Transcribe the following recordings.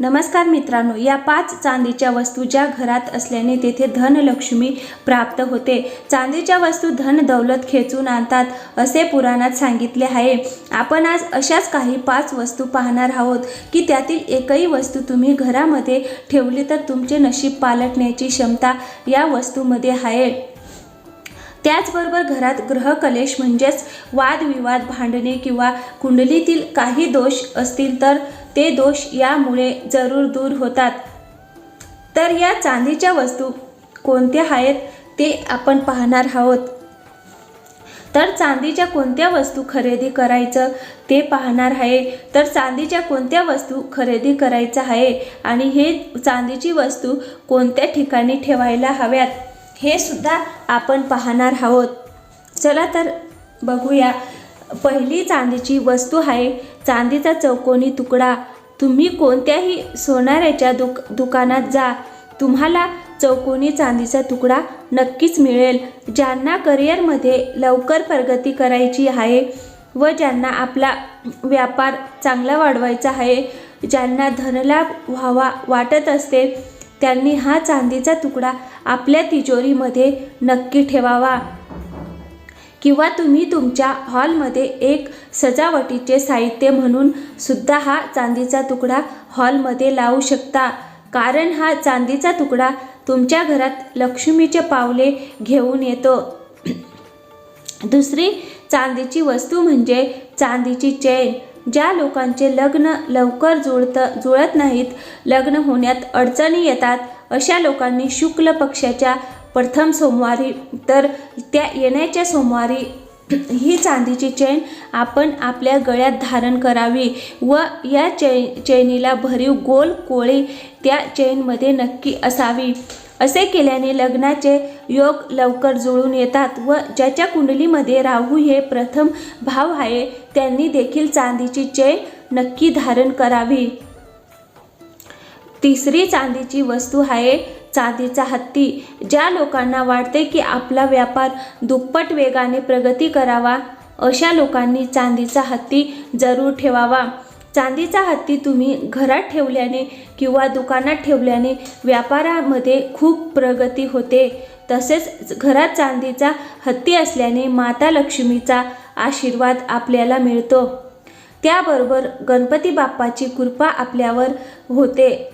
नमस्कार मित्रांनो या पाच चांदीच्या वस्तू ज्या घरात असल्याने तेथे धनलक्ष्मी प्राप्त होते. चांदीच्या वस्तू धन दौलत खेचून आणतात असे पुराणात सांगितले आहे. आपण आज अशाच काही पाच वस्तू पाहणार आहोत की त्यातील एकही वस्तू तुम्ही घरामध्ये ठेवली तर तुमचे नशीब पालटण्याची क्षमता या वस्तूमध्ये आहे. त्याचबरोबर घरात ग्रहकलेश म्हणजेच वादविवाद भांडणे किंवा कुंडलीतील काही दोष असतील तर ते दोष यामुळे जरूर दूर होतात. तर या चांदीच्या वस्तू कोणत्या आहेत ते आपण पाहणार आहोत. तर चांदीच्या कोणत्या वस्तू खरेदी करायचं ते पाहणार आहे. तर चांदीच्या कोणत्या वस्तू खरेदी करायचं आहे आणि हे चांदीची वस्तू कोणत्या ठिकाणी ठेवायला हव्यात हे सुद्धा आपण पाहणार आहोत. चला तर बघूया. पहिली चांदीची वस्तू आहे. चांदीचा चौकोनी तुकडा. तुम्ही कोणत्याही सोनाऱ्याच्या दुक दुकानात जा. तुम्हाला चौकोनी चांदीचा तुकडा नक्कीच मिळेल. ज्यांना करिअरमध्ये लवकर प्रगती करायची आहे व ज्यांना आपला व्यापार चांगला वाढवायचा आहे ज्यांना धनलाभ व्हावा वाटत असते त्यांनी हा चांदीचा तुकडा आपल्या तिजोरीमध्ये नक्की ठेवावा. किंवा तुम्ही तुमच्या हॉलमध्ये एक सजावटीचे साहित्य म्हणून सुद्धा हा चांदीचा तुकडा हॉलमध्ये लावू शकता. कारण हा चांदीचा तुकडा तुमच्या घरात लक्ष्मीचे पावले घेऊन येतो. दुसरी चांदीची वस्तू म्हणजे चांदीची चैन. ज्या लोकांचे लग्न लवकर जुळत जुळत नाहीत लग्न होण्यात अडचणी येतात अशा लोकांनी शुक्ल पक्षाच्या प्रथम सोमवारी तर त्या येण्याच्या सोमवारी ही चांदीची चैन आपण आपल्या गळ्यात धारण करावी व या चै चैनीला भरीव गोल कोळी त्या चैनमध्ये नक्की असावी. असे केल्याने लग्नाचे योग लवकर जुळून येतात व ज्याच्या कुंडलीमध्ये राहू हे प्रथम भाव आहे त्यांनी देखील चांदीची चैन नक्की धारण करावी. तिसरी चांदीची वस्तू आहे चांदीचा हत्ती ज्या लोकांना वाटते की आपला व्यापार दुप्पट वेगाने प्रगती करावा अशा लोकांनी चांदीचा हत्ती जरूर ठेवावा. चांदीचा हत्ती तुम्ही घरात ठेवल्याने किंवा दुकानात ठेवल्याने व्यापारामध्ये खूप प्रगती होते. तसेच घरात चांदीचा हत्ती असल्याने माता लक्ष्मीचा आशीर्वाद आपल्याला मिळतो. त्याबरोबर गणपती बाप्पाची कृपा आपल्यावर होते.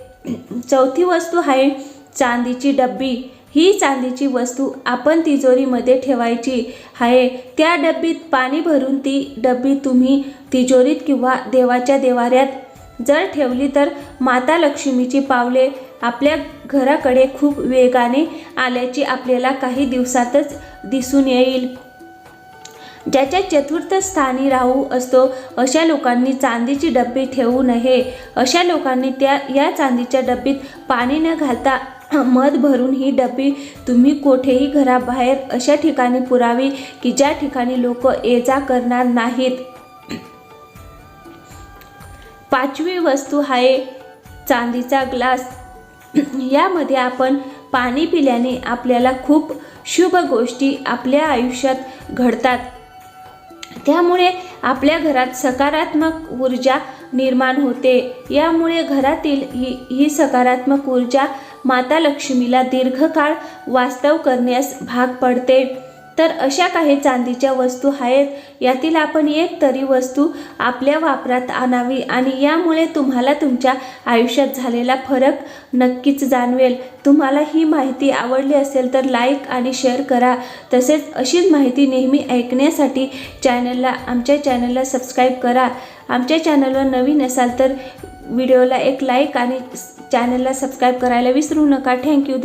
चौथी वस्तू आहे चांदीची डब्बी. ही चांदीची वस्तू आपण तिजोरीमध्ये ठेवायची आहे. त्या डब्बीत पाणी भरून ती डब्बी तुम्ही तिजोरीत किंवा देवाच्या देवाऱ्यात जर ठेवली तर माता लक्ष्मीची पावले आपल्या घराकडे खूप वेगाने आल्याची आपल्याला काही दिवसातच दिसून येईल. ज्याच्या चतुर्थ स्थानी राहू असतो अशा लोकांनी चांदीची डब्बी ठेवू नये. अशा लोकांनी त्या या चांदीच्या डब्बीत पाणी न घालता मध भरून ही डबी तुम्ही कोठेही घराबाहेर अशा ठिकाणी पुरावी की ज्या ठिकाणी लोक ये जा करणार नाहीत. पाचवी वस्तू आहे चांदीचा ग्लास. यामध्ये आपण पाणी पिल्याने आपल्याला खूप शुभ गोष्टी आपल्या आयुष्यात घडतात. त्यामुळे आपल्या घरात सकारात्मक ऊर्जा निर्माण होते. यामुळे घरातील ही ही सकारात्मक ऊर्जा माता लक्ष्मीला दीर्घकाळ वास्तव करण्यास भाग पडते. तर अशा काही चांदीच्या वस्तू आहेत. यातील आपण एक तरी वस्तू आपल्या वापरात आणावी आणि यामुळे तुम्हाला तुमच्या आयुष्यात झालेला फरक नक्कीच जाणवेल. तुम्हाला ही माहिती आवडली असेल तर लाईक आणि शेअर करा. तसेच अशीच माहिती नेहमी ऐकण्यासाठी चॅनलला आमच्या चॅनलला सबस्क्राईब करा. आमच्या चॅनलवर नवीन असाल तर व्हिडिओला एक लाईक आणि चॅनलला सबस्क्राईब करायला विसरू नका. थँक्यू.